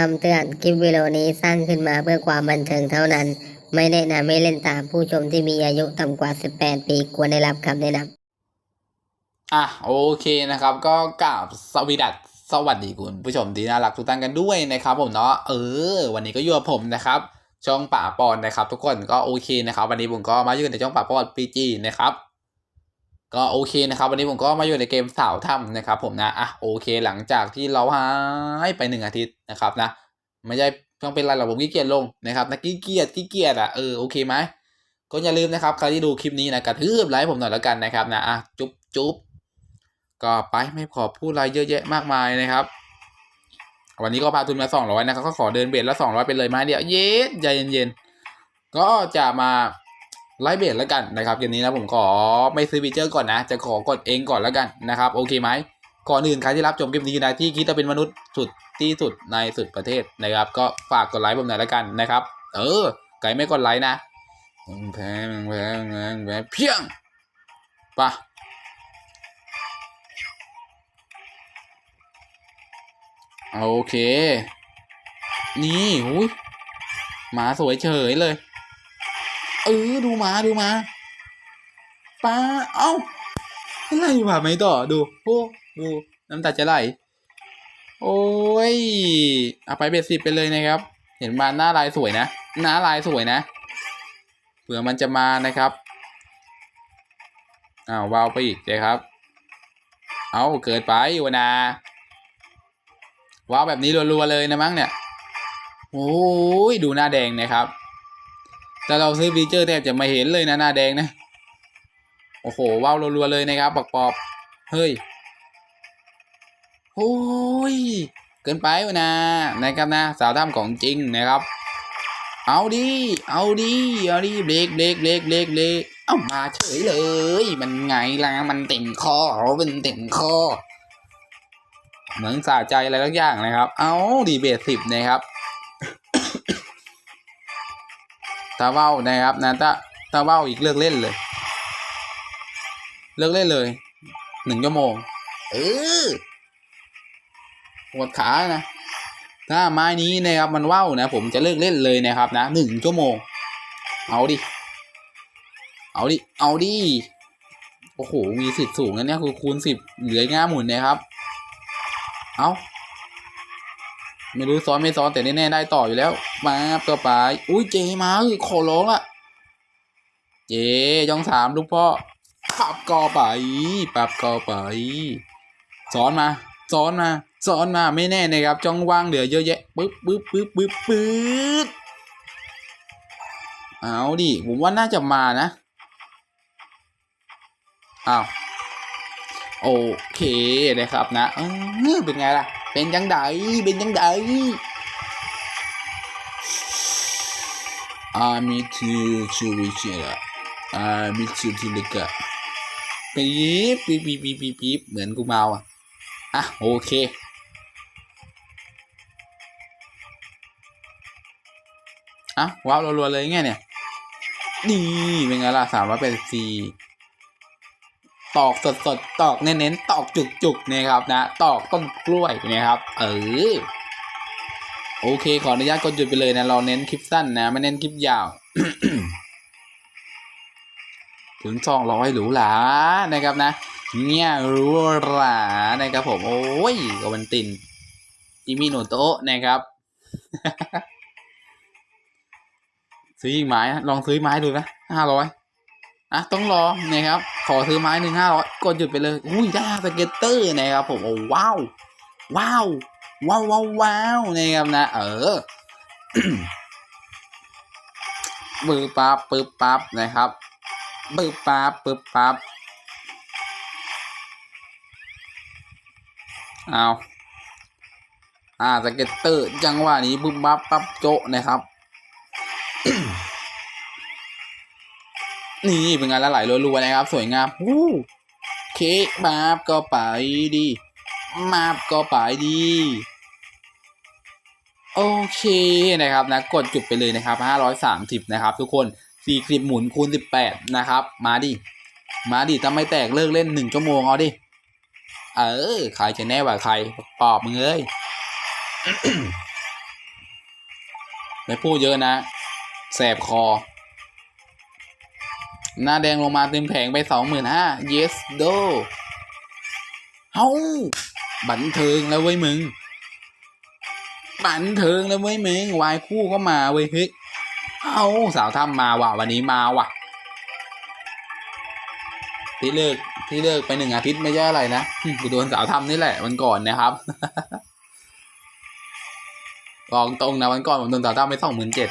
คำเตือนคลิปวิดีโอนี้สร้างขึ้นมาเพื่อความบันเทิงเท่านั้น ไม่แนะนำให้เล่นตามผู้ชมที่มีอายุต่ำกว่า 18 ปีควรได้รับคำแนะนำอะโอเคนะครับ ก็กราบสวีดัสสวัสดีคุณผู้ชมที่น่ารักทุกท่านกันด้วยนะครับ ผมเนาะเออ วันนี้ก็อยู่กับผมนะครับช่องป่าปอนนะครับ ทุกคนก็โอเคนะครับ วันนี้ผมก็มาอยู่ในช่องป่าปอนปีจีนะครับ ก็โอเคนะครับ วันนี้ผมก็มาอยู่ในเกมสาวถ้ำนะครับ ผมนะอะโอเค หลังจากที่เราหายไปหนึ่งอาทิตย์นะครับนะไม่ใช่ต้องเป็นไรหรอกผมขี้เกียจลงนะครับนะขี้เกียจขี้เกียจอะเออโอเคไหมก็อย่าลืมนะครับใครที่ดูคลิปนี้นะกระทืบไลค์ผมหน่อยแล้วกันนะครับนะอะจุ๊บจุ๊บก็ไปไม่ขอพูดอะไรเยอะแยะมากมายนะครับ วันนี้ก็พาทุนมาสองร้อยนะครับก็ขอเดินเบสละสองร้อยไปเลยมาเดียวเย็นใจเย็นๆก็จะมา ไล่เบสแล้วกันนะครับเกมนี้นะผมขอไม่ซื้อฟีเจอร์ก่อนนะ จะขอกดเองก่อนแล้วกันนะครับโอเคไหมก่อนอื่นใครที่รับชมคลิปนี้นะที่คิดว่าเป็นมนุษย์สุดที่สุดในสุดประเทศนะครับ ก็ฝากกดไลค์ผมหน่อยแล้วกันนะครับ เออไก่ไม่กดไลค์นะแพงแพงแพงแพงเพียงปะโอเค นี่หุยหมาสวยเฉยเลย เออดูหมาดูหมาป้าเอ้าอะไรวะไม่ต่อดูโอ้ดูน้ำตาจะไหลโอ้ยเอาไปเบสสิบไปเลยนะครับ เห็นมาหน้าลายสวยนะหน้าลายสวยนะเผื่อมันจะมานะครับอ้าววาวไปอีกเลยครับ เอาเกิดไปวนาว้าวแบบนี้รัวๆเลยนะมั้งเนี่ยโอ้ยดูหน้าแดงนะครับ แต่เราซื้อฟีเจอร์แทบจะไม่เห็นเลยนะหน้าแดงนะ โอ้โหว้าวรัวๆเลยนะครับปักปอบเฮ้ยโอ้ยเกินไปวะนะนะครับนะ สาวถ้ำของจริงนะครับ เอาดิเอาดิเอาดิเบรกเบรกเบรกเบรกเบรกเอ้ามาเฉยเลย มันไงล่ะมันเต็มคอมันเต็มคอเหมือนสะใจอะไรทุกอย่างนะครับ เอาดีเบตสิบนะครับ ตาเว้านะครับนะตาตาเว้าอีกเลิกเล่นเลย เลิกเล่นเลยหนึ่งชั่วโมง เออปวดขานะถ้าไม้นี้นะครับมันเว้านะ ผมจะเลิกเล่นเลยนะครับ นะหนึ่งชั่วโมง เอาดิ เอาดิ เอาดิ โอ้โห มีสิทธิ์สูงนะเนี่ยคือคูณสิบเหลือง่าหมุนนะครับ เอา ไม่รู้ซ้อนไม่ซ้อนแต่แน่ๆได้ต่ออยู่แล้ว มาต่อไป อุ้ยเจมาขอร้องละเจยองสามลูกพ่อปับกอไปปับกอไปซ้อนมาซ้อนมาซ้อนมาไม่แน่นะครับจ้องว่างเหลือเยอะแยะปึ๊บปึ๊บปึ๊บปึ๊บปึ๊บเอาดิผมว่าน่าจะมานะอ้าวโอเคนะครับนะเออเป็นไงล่ะ เป็นยังไงเป็นยังไงอามิทูชูวิเชล่ะอามิทูทูลิกะปี๊บปี๊บปี๊บปี๊บปี๊บปี๊บเหมือนกูเมาอะ อะ โอเคอะว้าวรัวๆเลยไงเนี่ย นี่เป็นไงล่ะสามร้อยแปดสิบสี่ ตอกสดสดๆตอกเน้นๆตอกจุกๆนะครับนะ ตอกต้นกล้วยนะครับ เออโอเค ขออนุญาตกดหยุดไปเลยนะ เราเน้นคลิปสั้นนะ ไม่เน้นคลิปยาว ถึงสองร้อยหรูหรานะครับนะ เนี่ยหรูหรานะครับผม โอ้ยกวันตินจิมิโนโตะนะครับซื้อไม้ลองซื้อไม้ดูนะห้าร้อย อะต้องรอนะครับ ขอซื้อไม้หนึ่งห้าร้อยกดหยุดไปเลย อุ้ยได้สเก็ตเตอร์นะครับผมโอ้ว้าวว้าว ว้าว ว้าวว้าวนะครับนะ เออปื๊บปั๊บปื๊บปั๊บนะครับปื๊บปั๊บปื๊บปั๊บเอาอ่าสเก็ตเตอร์จังหวะนี้บึ้มปั๊บปั๊บโจะนะครับ นี่เป็นงานละไหลรัวๆนะครับ สวยงามวู้เคกมาบก็ไปดีมาบก็ไปดีโอเคนะครับนะกดจุดไปเลยนะครับ 530 นะครับ ทุกคน4คลิปหมุนคูณ 18 นะครับ มาดิ มาดิถ้าไม่แตกเลิกเล่น1ชั่วโมงเอาดิ เออใครจะแน่ว่าใครปอบมึงเอ้ยไม่พูดเยอะนะ แสบคอ หน้าแดงลงมาเต็มแผงไปสองหมื่นห้า yes do เฮ้าบันเทิงแล้วเว้ยมึง บันเทิงแล้วเว้ยมึงวายคู่ก็มาเว้ยเฮ้ยเอ้าสาวถ้ำมาว่ะวันนี้มาว่ะ ที่เลิกที่เลิกไปหนึ่งอาทิตย์ไม่ใช่อะไรนะกูโดนสาวทำนี่แหละวันก่อนนะครับบอกตรงนะวันก่อนผมโดนสาวทำไปสองหมื่นเจ็ด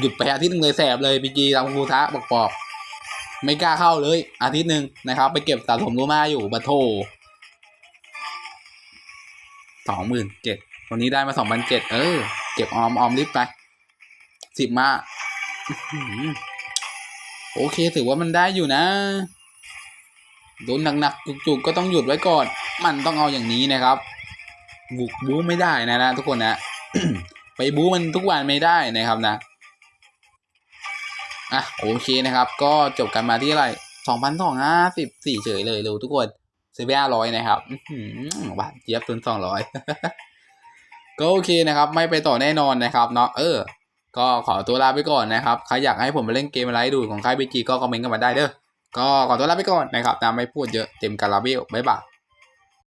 หยุดไปอาทิตย์หนึงเลยแสบเลยพีจีทำครูทะบอกปอกไม่กล้าเข้าเลยอาทิตย์หนึ่งนะครับ ไปเก็บสะสมรูมาอยู่บัตโทสองหมื่นเจ็ดวันนี้ได้มาสองพันเจ็ดเออ เก็บออมออมริบไปสิบมาโอเคถือว่ามันได้อยู่นะโดนหนักๆจุกๆก็ต้องหยุดไว้ก่อน มันต้องเอาอย่างนี้นะครับ บุกบู๊ไม่ได้นะนะทุกคนนะ ไปบู๊มันทุกวันไม่ได้นะครับนะ อะโอเคนะครับ ก็จบกันมาที่อะไรสองพันสองห้าสิบสี่เฉยเลยเร็วทุกคนซื้อไปห้าร้อยนะครับอื้อหือบาทเจี๊ยบตุนสองร้อยก็โอเคนะครับ ไม่ไปต่อแน่นอนนะครับเนาะเออ ก็ขอตัวลาไปก่อนนะครับใครอยากให้ผมมาเล่นเกมอะไรดูของค่ายบีจีก็คอมเมนต์กันมาได้เด้อก็ขอตัวลาไปก่อนนะครับตามไม่พูดเยอะเต็มคาราเบลบ๊ายบาย